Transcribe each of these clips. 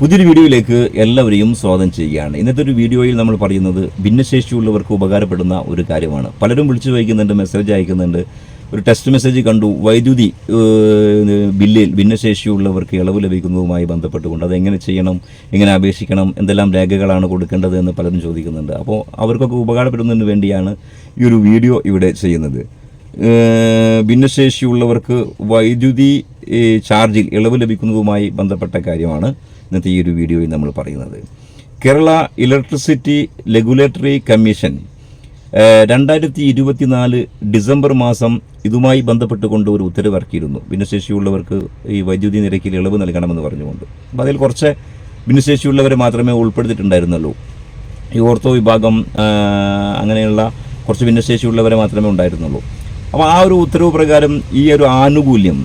പുതിയൊരു വീഡിയോയിലേക്ക് എല്ലാവരെയും സ്വാഗതം ചെയ്യുകയാണ്. ഇന്നത്തെ ഒരു വീഡിയോയിൽ നമ്മൾ പറയുന്നത് ഭിന്നശേഷിയുള്ളവർക്ക് ഉപകാരപ്പെടുന്ന ഒരു കാര്യമാണ്. പലരും വിളിച്ചു വയ്ക്കുന്നുണ്ട് മെസ്സേജ് അയക്കുന്നുണ്ട്. ഒരു ടെസ്റ്റ് മെസ്സേജ് കണ്ടു. വൈദ്യുതി ബില്ലിൽ ഭിന്നശേഷിയുള്ളവർക്ക് ഇളവ് ലഭിക്കുന്നതുമായി ബന്ധപ്പെട്ടുകൊണ്ട് അതെങ്ങനെ ചെയ്യണം എങ്ങനെ അപേക്ഷിക്കണം എന്തെല്ലാം രേഖകളാണ് കൊടുക്കേണ്ടത് എന്ന് പലരും ചോദിക്കുന്നുണ്ട്. അപ്പോൾ അവർക്കൊക്കെ ഉപകാരപ്പെടുന്നതിന് വേണ്ടിയാണ് ഈ ഒരു വീഡിയോ ഇവിടെ ചെയ്യുന്നത്. ഭിന്നശേഷിയുള്ളവർക്ക് വൈദ്യുതി ഏഹ് ചാർജിൽ ഇളവ് ലഭിക്കുന്നതുമായി ബന്ധപ്പെട്ട കാര്യമാണ് ഇന്നത്തെ ഈ ഒരു വീഡിയോയിൽ നമ്മൾ പറയുന്നത്. കേരള ഇലക്ട്രിസിറ്റി റെഗുലേറ്ററി കമ്മീഷൻ രണ്ടായിരത്തി ഇരുപത്തിനാല് ഡിസംബർ മാസം ഇതുമായി ബന്ധപ്പെട്ടുകൊണ്ട് ഒരു ഉത്തരവ് ഇറക്കിയിരുന്നു ഭിന്നശേഷിയുള്ളവർക്ക് ഈ വൈദ്യുതി നിരക്കിൽ ഇളവ് നൽകണമെന്ന് പറഞ്ഞുകൊണ്ട്. അപ്പോൾ അതിൽ കുറച്ച് ഭിന്നശേഷിയുള്ളവരെ മാത്രമേ ഉൾപ്പെടുത്തിയിട്ടുണ്ടായിരുന്നുള്ളൂ. ഈ ഓർത്തോ വിഭാഗം അങ്ങനെയുള്ള കുറച്ച് ഭിന്നശേഷിയുള്ളവരെ മാത്രമേ ഉണ്ടായിരുന്നുള്ളൂ. അപ്പോൾ ആ ഒരു ഉത്തരവ് പ്രകാരം ഈ ഒരു ആനുകൂല്യം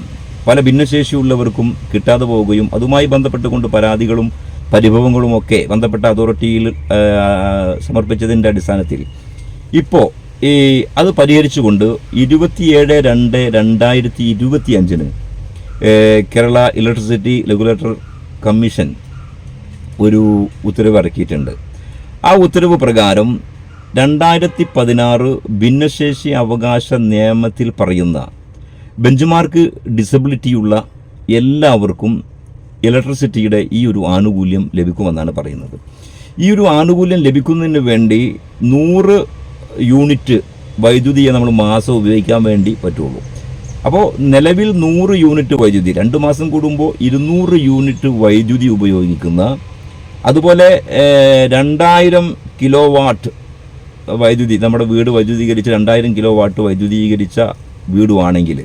പല ഭിന്നശേഷിയുള്ളവർക്കും കിട്ടാതെ പോവുകയും അതുമായി ബന്ധപ്പെട്ടുകൊണ്ട് പരാതികളും പരിഭവങ്ങളും ഒക്കെ ബന്ധപ്പെട്ട അതോറിറ്റിയിൽ സമർപ്പിച്ചതിന്റെ അടിസ്ഥാനത്തിൽ. ഇപ്പോൾ ഈ അത് പരിഹരിച്ചുകൊണ്ട് ഇരുപത്തിയേഴ് രണ്ട് രണ്ടായിരത്തി ഇരുപത്തി അഞ്ചിന് കേരള ഇലക്ട്രിസിറ്റി റെഗുലേറ്റർ കമ്മീഷൻ ഒരു ഉത്തരവ് ഇറക്കിയിട്ടുണ്ട്. ആ ഉത്തരവ് പ്രകാരം രണ്ടായിരത്തി പതിനാറ് ഭിന്നശേഷി അവകാശ നിയമത്തിൽ പറയുന്ന ബെഞ്ച് ഡിസബിലിറ്റിയുള്ള എല്ലാവർക്കും ഇലക്ട്രിസിറ്റിയുടെ ഈ ഒരു ആനുകൂല്യം ലഭിക്കുമെന്നാണ് പറയുന്നത്. ഈ ഒരു ആനുകൂല്യം ലഭിക്കുന്നതിന് വേണ്ടി നൂറ് യൂണിറ്റ് വൈദ്യുതിയെ നമ്മൾ മാസം ഉപയോഗിക്കാൻ വേണ്ടി പറ്റുള്ളൂ. അപ്പോൾ നിലവിൽ നൂറ് യൂണിറ്റ് വൈദ്യുതി രണ്ട് മാസം കൂടുമ്പോൾ ഇരുന്നൂറ് യൂണിറ്റ് വൈദ്യുതി ഉപയോഗിക്കുന്ന അതുപോലെ രണ്ടായിരം കിലോ വാട്ട് വൈദ്യുതി നമ്മുടെ വീട് വൈദ്യുതീകരിച്ച് രണ്ടായിരം കിലോ വാട്ട് വൈദ്യുതീകരിച്ച വീടുവാണെങ്കിൽ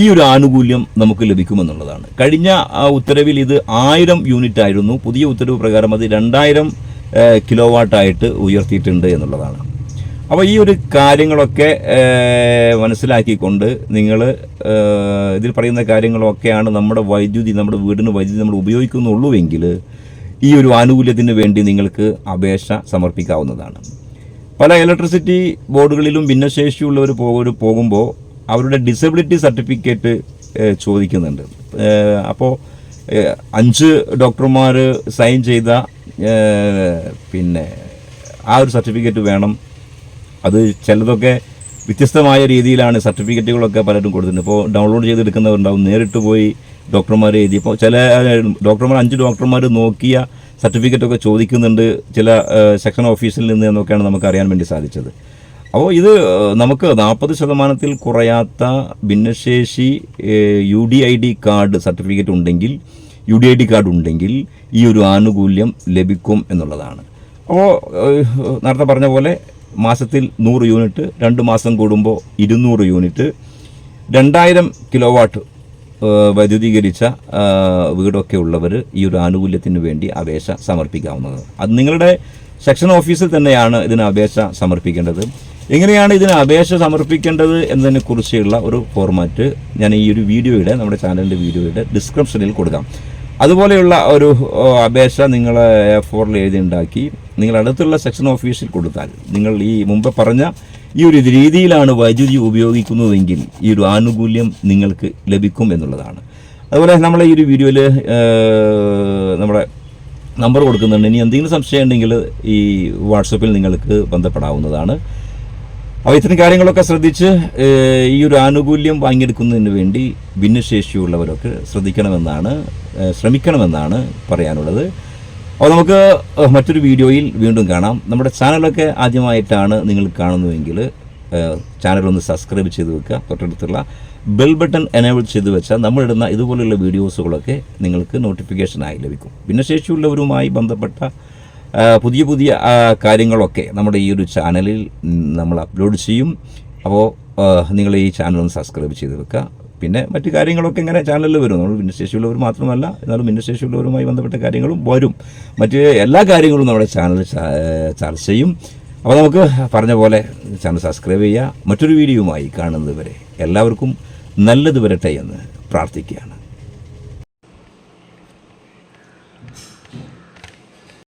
ഈ ഒരു ആനുകൂല്യം നമുക്ക് ലഭിക്കുമെന്നുള്ളതാണ്. കഴിഞ്ഞ ഉത്തരവിൽ ഇത് ആയിരം യൂണിറ്റ് ആയിരുന്നു. പുതിയ ഉത്തരവ് പ്രകാരം അത് രണ്ടായിരം കിലോ വാട്ടായിട്ട് ഉയർത്തിയിട്ടുണ്ട് എന്നുള്ളതാണ്. അപ്പോൾ ഈ ഒരു കാര്യങ്ങളൊക്കെ മനസ്സിലാക്കിക്കൊണ്ട് നിങ്ങൾ ഇതിൽ പറയുന്ന കാര്യങ്ങളൊക്കെയാണ് നമ്മുടെ വൈദ്യുതി നമ്മുടെ വീടിന് വൈദ്യുതി നമ്മൾ ഉപയോഗിക്കുന്നുള്ളൂവെങ്കിൽ ഈ ഒരു ആനുകൂല്യത്തിന് വേണ്ടി നിങ്ങൾക്ക് അപേക്ഷ സമർപ്പിക്കാവുന്നതാണ്. പല ഇലക്ട്രിസിറ്റി ബോർഡുകളിലും ഭിന്നശേഷിയുള്ളവർ പോകു പോകുമ്പോൾ അവരുടെ ഡിസബിലിറ്റി സർട്ടിഫിക്കറ്റ് ചോദിക്കുന്നുണ്ട്. അപ്പോൾ അഞ്ച് ഡോക്ടർമാർ സൈൻ ചെയ്ത പിന്നെ ആ ഒരു സർട്ടിഫിക്കറ്റ് വേണം. അത് ചിലതൊക്കെ വ്യത്യസ്തമായ രീതിയിലാണ് സർട്ടിഫിക്കറ്റുകളൊക്കെ പലരും കൊടുത്തിട്ടുണ്ട്. ഇപ്പോൾ ഡൗൺലോഡ് ചെയ്തെടുക്കുന്നവരുണ്ടാവും. നേരിട്ട് പോയി ഡോക്ടർമാർ എഴുതി. ഇപ്പോൾ ചില ഡോക്ടർമാർ അഞ്ച് ഡോക്ടർമാർ നോക്കിയ സർട്ടിഫിക്കറ്റൊക്കെ ചോദിക്കുന്നുണ്ട് ചില സെക്ഷൻ ഓഫീസിൽ നിന്ന് എന്നൊക്കെയാണ് നമുക്ക് അറിയാൻ വേണ്ടി സാധിച്ചത്. അപ്പോൾ ഇത് നമുക്ക് നാൽപ്പത് ശതമാനത്തിൽ കുറയാത്ത ഭിന്നശേഷി U D I D card certificate ഉണ്ടെങ്കിൽ U D I D card ഉണ്ടെങ്കിൽ ഈ ഒരു ആനുകൂല്യം ലഭിക്കും എന്നുള്ളതാണ്. അപ്പോൾ നേരത്തെ പറഞ്ഞ പോലെ മാസത്തിൽ നൂറ് യൂണിറ്റ് രണ്ട് മാസം കൂടുമ്പോൾ ഇരുന്നൂറ് യൂണിറ്റ് രണ്ടായിരം കിലോ വാട്ട് വൈദ്യുതീകരിച്ച വീടൊക്കെ ഉള്ളവർ ഈ ഒരു ആനുകൂല്യത്തിന് വേണ്ടി അപേക്ഷ സമർപ്പിക്കാവുന്നത് അത് നിങ്ങളുടെ സെക്ഷൻ ഓഫീസിൽ തന്നെയാണ് ഇതിന് അപേക്ഷ സമർപ്പിക്കേണ്ടത്. എങ്ങനെയാണ് ഇതിന് അപേക്ഷ സമർപ്പിക്കേണ്ടത് എന്നതിനെ കുറിച്ചുള്ള ഒരു ഫോർമാറ്റ് ഞാൻ ഈ ഒരു വീഡിയോയുടെ നമ്മുടെ ചാനലിന്റെ വീഡിയോയുടെ ഡിസ്ക്രിപ്ഷനിൽ കൊടുക്കാം. അതുപോലെയുള്ള ഒരു അപേക്ഷ നിങ്ങൾ എ ഫോറിൽ എഴുതി ഉണ്ടാക്കി നിങ്ങൾ അടുത്തുള്ള സെക്ഷൻ ഓഫീസിൽ കൊടുത്താൽ നിങ്ങൾ ഈ മുമ്പ് പറഞ്ഞ ഈ ഒരു രീതിയിലാണ് വൈദ്യുതി ഉപയോഗിക്കുന്നതെങ്കിൽ ഈ ഒരു ആനുകൂല്യം നിങ്ങൾക്ക് ലഭിക്കും എന്നുള്ളതാണ്. അതുപോലെ നമ്മളെ ഈ ഒരു വീഡിയോയിൽ നമ്മുടെ നമ്പർ കൊടുക്കുന്നുണ്ട്. ഇനി എന്തെങ്കിലും സംശയം ഉണ്ടെങ്കിൽ ഈ വാട്സപ്പിൽ നിങ്ങൾക്ക് ബന്ധപ്പെടാവുന്നതാണ്. അപ്പോൾ ഇത്തരം കാര്യങ്ങളൊക്കെ ശ്രദ്ധിച്ച് ഈ ഒരു ആനുകൂല്യം വാങ്ങിയെടുക്കുന്നതിന് വേണ്ടി ഭിന്നശേഷിയുള്ളവരൊക്കെ ശ്രദ്ധിക്കണമെന്നാണ് ശ്രമിക്കണമെന്നാണ് പറയാനുള്ളത്. അപ്പോൾ നമുക്ക് മറ്റൊരു വീഡിയോയിൽ വീണ്ടും കാണാം. നമ്മുടെ ചാനലൊക്കെ ആദ്യമായിട്ടാണ് നിങ്ങൾ കാണുന്നുവെങ്കിൽ ചാനലൊന്ന് സബ്സ്ക്രൈബ് ചെയ്ത് വെക്കുക. തൊട്ടടുത്തുള്ള ബെൽ ബട്ടൺ എനേബിൾ ചെയ്ത് വെച്ചാൽ നമ്മളിടുന്ന ഇതുപോലെയുള്ള വീഡിയോസുകളൊക്കെ നിങ്ങൾക്ക് നോട്ടിഫിക്കേഷനായി ലഭിക്കും. ഭിന്നശേഷിയുള്ളവരുമായി ബന്ധപ്പെട്ട പുതിയ പുതിയ കാര്യങ്ങളൊക്കെ നമ്മുടെ ഈ ഒരു ചാനലിൽ നമ്മൾ അപ്ലോഡ് ചെയ്യും. അപ്പോൾ നിങ്ങൾ ഈ ചാനൽ ഒന്ന് സബ്സ്ക്രൈബ് ചെയ്ത് വെക്കുക. പിന്നെ മറ്റു കാര്യങ്ങളൊക്കെ ഇങ്ങനെ ചാനലിൽ വരും. നമ്മൾ ഭിന്നശേഷിയുള്ളവർ മാത്രമല്ല എന്നാലും ഭിന്നശേഷിയുള്ളവരുമായി ബന്ധപ്പെട്ട കാര്യങ്ങളും വരും. മറ്റ് എല്ലാ കാര്യങ്ങളും നമ്മുടെ ചാനൽ ചർച്ച ചെയ്യും. അപ്പോൾ നമുക്ക് പറഞ്ഞ പോലെ ചാനൽ സബ്സ്ക്രൈബ് ചെയ്യുക. മറ്റൊരു വീഡിയോയുമായി കാണുന്നത് വരെ എല്ലാവർക്കും നല്ലത് വരട്ടെ എന്ന് പ്രാർത്ഥിക്കുകയാണ്.